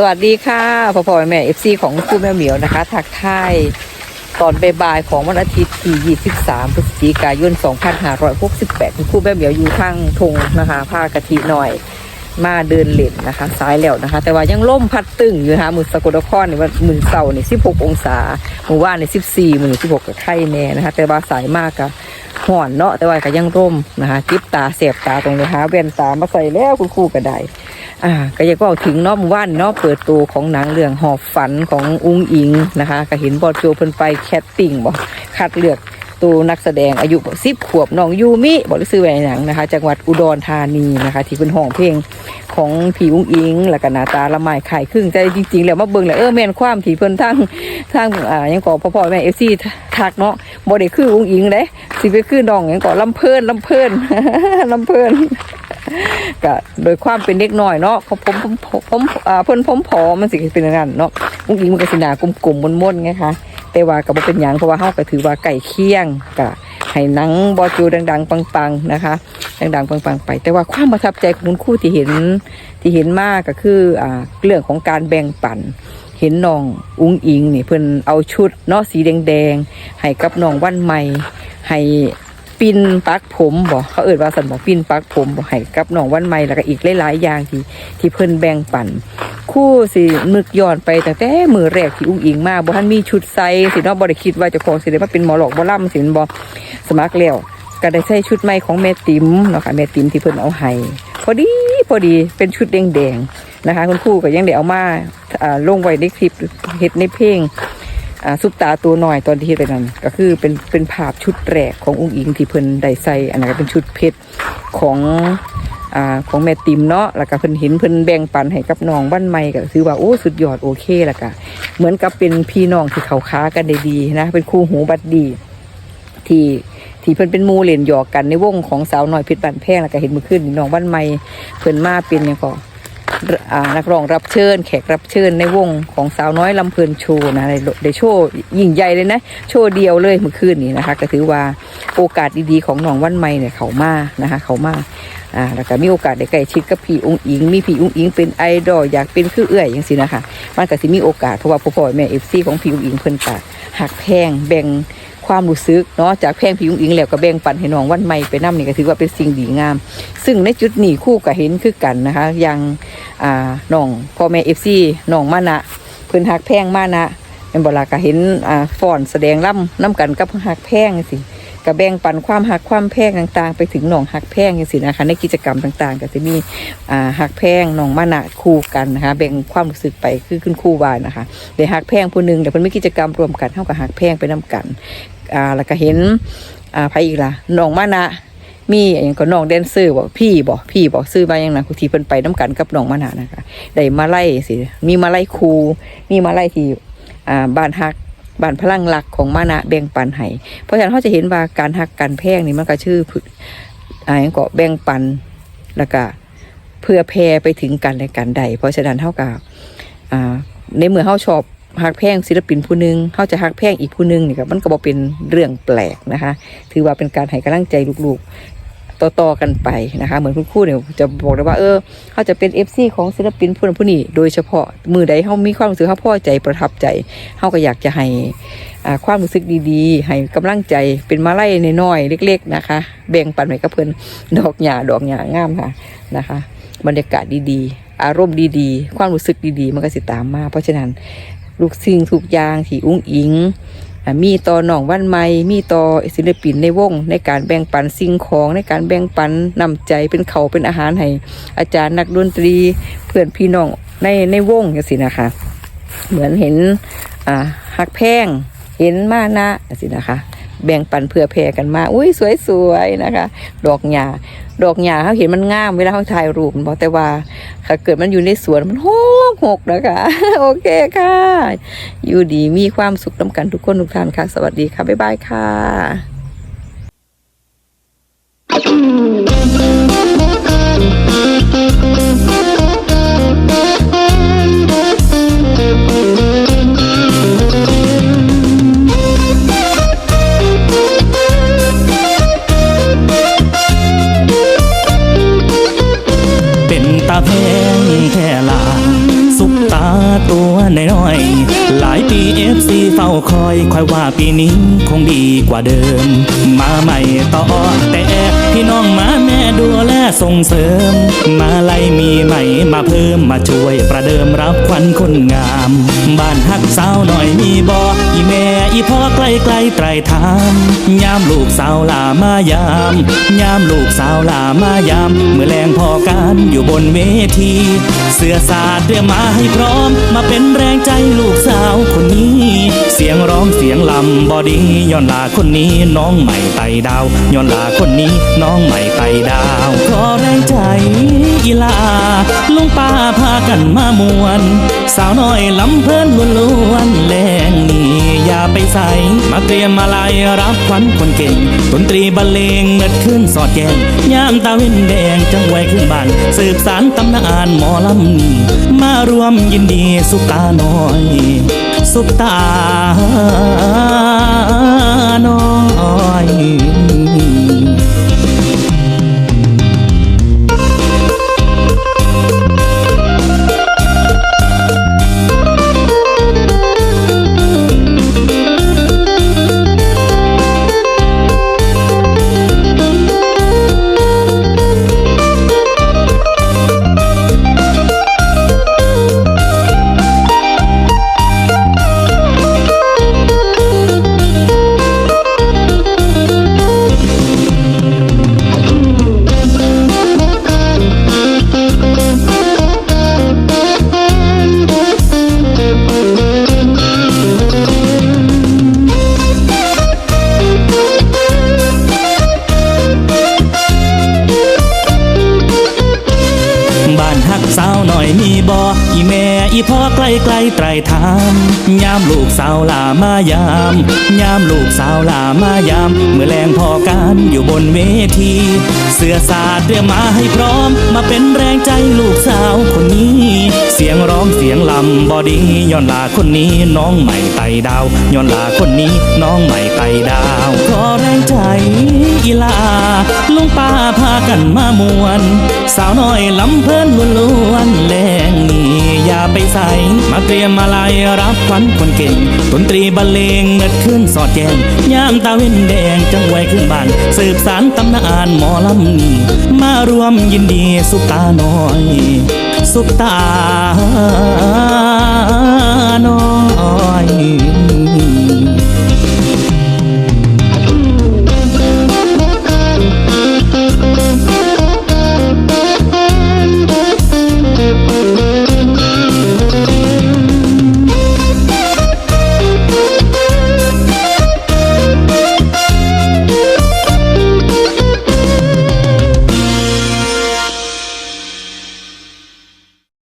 สวัสดีค่ะพ่อพ่อแม่เอฟซีของคู่แม่เหมียวนะคะทักทายตอนบ่ายๆของวันอาทิตย์ที่ 23 พฤศจิกายน 2568คุณครู่แม่เหมียวอยู่ข้างทงนะคะผ้ากะทิหน่อย มาเดินเล่นนะคะซ้ายแล้วนะคะ แต่ว่ายังล่มพัดตึงอยู่นะคะมือสกลนครนี่ว่ามือเสาร์นี่16 องศามือว่านนี่14 มือ16กับไข่แน่นะคะ แต่ว่าสายมากกับห่อนเนาะแต่ว่าก็ยังร่มนะคะจิบตาเสียบตาตรงนี้หาแว่นตามาใส่แล้วคุณครู่ก็ได้ อ่าก็ยังก็เอาถึงเนอบ้านเนอกเปิดตัวของหนังเรื่องหอบฝันของอุ้งอิงนะคะ ก็เห็นบอดโจเพิ่นไปแคสติ้งบ่คัดเลือกตัวนักแสดงอายุสิบขวบน้องยูมิบอกได้ซื้อแหวนหนังนะคะ จังหวัดอุดรธานีนะคะ ที่เป็นห้องเพลงของผีอุ้งอิงแล้วก็หน้าตาละไมไข่ครึ่งใจจริงๆ แล้วมาเบิ่งแล้วเออแม่นความที่เพิ่นทั้งทั้งอ่ายังก่อพ่อพ่อแม่เอฟซีทักเนาะบ่ได้คืออุ้งอิงเด้สิไปคือน้องยังก่อลำเพิ่นลำเพิ่นลำเพิ่น ก็โดยความเป็นเด็กน้อยเนาะเขาผมผมผมอ่าเพิ่นผมผอมมันสิเป็นอย่างนั้นเนาะอุ้งอิงมันก็สิหนากลมๆม่นๆไงคะแต่ว่าก็บ่เป็นหยังเพราะว่าเฮาก็ถือว่าไก่เคียงก็ให้หนังบอจูดัง ๆ ปังๆนะคะ ดังๆปังๆไป แต่ว่าความประทับใจของคุณครู่ที่เห็นที่เห็นมากก็คืออ่าเรื่องของการแบ่งปันเห็นน้องอุ้งอิงนี่เพิ่นเอาชุดเนาะสีแดงๆให้กับน้องวันใหม่ให้ ปินปักผมบ่เขาเอ่ยว่าสันบอกปินปักผมบ่ให้กับน้องวันใหม่แล้วก็อีกหลายๆอย่างที่ที่เพิ่นแบ่งปันคู่สินึกย้อนไปตั้งแต่มือแรกที่อุ้งอิงมาบ่ทันมีชุดใส่สิเนาะบ่ได้คิดว่าจะของสิได้มาเป็นหมอหลอกบ่ล่ำสินบ่สมัครแล้วก็ได้ใส่ชุดใหม่ของแม่ติ๋มเนาะค่ะแม่ติ๋มที่เพิ่นเอาให้พอดีพอดีเป็นชุดแดงๆนะคะ คุณครูก็ยังได้เอามาอ่าลงไว้ในคลิปเฮ็ดในเพลง ซุปตาตัวหน่อยตอนที่เฮ็ดไปนั้น ก็คือเป็นเป็นภาพชุดแรกของอุ้งอิงที่เพิ่นได้ใส่อันนั้นก็เป็นชุดเพชรของอ่าของแม่ติมเนาะแล้วก็เพิ่นเห็นเพิ่นแบ่งปันให้กับน้องบ้านใหม่ก็ถือว่าโอ้สุดยอดโอเคแล้วก็เหมือนกับเป็นพี่น้องที่เขาค้ากันได้ดีนะ เป็นคู่หูบัดดีที่ที่เพิ่นเป็นมูเล่นหยอกกันในวงของสาวน้อยเพชรบันแพงแล้วก็เห็นมือคืนนี่น้องบ้านใหม่เพิ่นมาเป็นหยังก็อ่า นักร้องรับเชิญ แขกรับเชิญในวงของสาวน้อยลำเพลินโชว์นะในโชว์ยิ่งใหญ่เลยนะ โชว์เดียวเลยเมื่อคืนนี้นะคะ ก็ถือว่าโอกาสดีๆของหนองวันใหม่เนี่ยเขามานะคะ เขามาอ่าแล้วก็มีโอกาสได้ใกล้ชิดกับพี่อุ้งอิง มีพี่อุ้งอิงเป็นไอดอลอยากเป็นคือเอื้อยอย่างสินะคะมันก็สิมีโอกาสเพราะว่าพ่อพ่อแม่เอฟซีของพี่อุ้งอิงเพิ่นกะหักแพงแบ่งความรู้สึกเนาะจากแพงพี่อุ้งอิงแล้วก็แบ่งปันให้น้องวันใหม่ไปนํนี่ก็ถือว่าเป็นสิ่งดีงาม ซึ่งในจุดนี้คู่ก็เห็นคือกันนะคะย่าง อ่าน้องพ่อแม่เอฟซีน้องมานะเพิ่นหักแพงมานะเป็นบลาก็เห็นอ่าฟ้อนแสดงล่ำน้ำกันกับหักแพงสิก็แบ่งปันความหักความแพงต่างๆ ไปถึงน้องหักแพงสินะคะในกิจกรรมต่างๆ ก็จะมีอ่าหักแพงน้องมานะคู่กันนะคะแบ่งความรู้สึกไปคือขึ้นคู่วายนะคะเดี๋ยวหักแพงผู้หนึ่งเดี๋ยวเพิ่นมีกิจกรรมรวมกันเท่ากับหักแพงไปนํกันอ่าแล้วก็เห็นอ่าไผอีกล่ะน้องมานะ มีอย่างก็น้องแดนเซอร์บอกพี่บอกพี่บอกซื้อมาอย่างนั้นคุทีเพิ่นไปน้กันกับน้องมานานะคะได้มาไล่สิมีมาไล่ครูมีมาไล่ที่อ่าบ้านฮักบ้านพลังหลักของมานะแบ่งปันให้เพราะฉะนั้นเขาจะเห็นว่าการฮักการแพงนี่มันก็ชื่ออ่าอย่างก็แบ่งปันแล้วก็เพื่อแพร่ไปถึงกันและกันใด เพราะฉะนั้นเท่ากับอ่าในเมื่อเขาชอบฮักแพงศิลปินผู้หนึงเขาจะฮักแพงอีกผู้หนึงนี่ก็มันก็บอกเป็นเรื่องแปลกนะคะ ถือว่าเป็นการให้กำลังใจลูกๆ ต่อๆกันไปนะคะ เหมือนคุณครูเนี่ยจะบอกเลยว่าเออเขาจะเป็นเอฟซีของศิลปินผู้นั้นผู้นี้โดยเฉพาะมือใดเขามีความรู้สึกเขาพอใจประทับใจเขาก็อยากจะให้อ่าความรู้สึกดีๆ ให้กำลังใจเป็นมาไล่น้อยๆเล็ก ๆนะคะ แบ่งปันให้กับเพื่อนดอกหญ้าดอกหญ้างามค่ะนะคะ บรรยากาศดีๆ อารมณ์ดีๆ ความรู้สึกดีๆ มันก็สิตามมา เพราะฉะนั้นลูกสิ่งทุกยางที่อุ้งอิง มีต่อหนองวันใหม่มีต่อศิลปินในวง ในการแบ่งปันสิ่งของในการแบ่งปันนำใจเป็นเขาเป็นอาหารให้อาจารย์นักดนตรีเพื่อนพี่น้องในในวงอย่างสินะคะ เหมือนเห็นอ่าหักแพงเห็นมานะสินะคะ แบ่งปันเพื่อแผ่กันมา อุ้ยสวยๆนะคะ ดอกหญ้า ดอกหญ้าเขาเห็นมันงามเวลาเขาถ่ายรูปบอกแต่ว่าถ้าเกิดมันอยู่ในสวนมันหกหกนะคะ โอเคค่ะ อยู่ดีมีความสุขน้ำกันทุกคนทุกท่านค่ะ สวัสดีค่ะ บ๊ายบายค่ะ ซีเฝ้าคอยคอยว่าปีนี้คงดีกว่าเดิม มาใหม่ต่อแต่พี่น้องมา ดูแลส่งเสริม มาไล่มีใหม่มาเพิ่มมาช่วยประเดิมรับควันคนงาม บ้านฮักสาวหน่อยมีบออีแม่อีพ่อใกล้ใกล้ไตรทามยามลูกสาวลามายาม ยามลูกสาวลามายาม เมื่อแรงพอการอยู่บนเวที เสื้อสาดเตรียมมาให้พร้อม มาเป็นแรงใจลูกสาวคนนี้ เสียงร้องเสียงลำบอดีย้อนลาคนนี้น้องใหม่ไต่ดาวย้อนลาคนนี้น้องใหม่ ไต่ดาวขอแรงใจอีลาลุงป้าพากันมามวน สาวน้อยลำเพลินล้วนแรงนี่อย่าไปใส่มาเตรียมมาลายรับขวัญคนเก่งดนตรีบรรเลงเงิดขึ้นสอดแกงยามตาเว้นแดงจังไว้ขึ้นบ้านสืบสารตำนานหมอลำนี่มารวมยินดีสุตาน้อย สุตาน้อย สาวหน่อยมีบออีแม่อีพ่อใกล้ใกลไตรทามยามลูกสาวลามายามยามลูกสาวลามายาม เมื่อแรงพอการอยู่บนเวที เสื้อสาดเตรียมมาให้พร้อม มาเป็นแรงใจลูกสาวคนนี้ เสียงร้องเสียงลำบอดีย้อนลาคนนี้น้องใหม่ไต่ดาวย้อนลาคนนี้น้องใหม่ไต่ดาวขอแรงใจอีลาลุงป้าพากันมามวน สาวน้อยลำเพลินล้วน ใส มาเตรียมมาลายรับขวัญคนเก่ง ดนตรีบรรเลงเงิดขึ้นสอดแกงยามตาเว้นแดงจังไวขึ้นบ้าน สืบสารตำนานหมอลำนี้มารวมยินดีสุตาน้อย สุตาน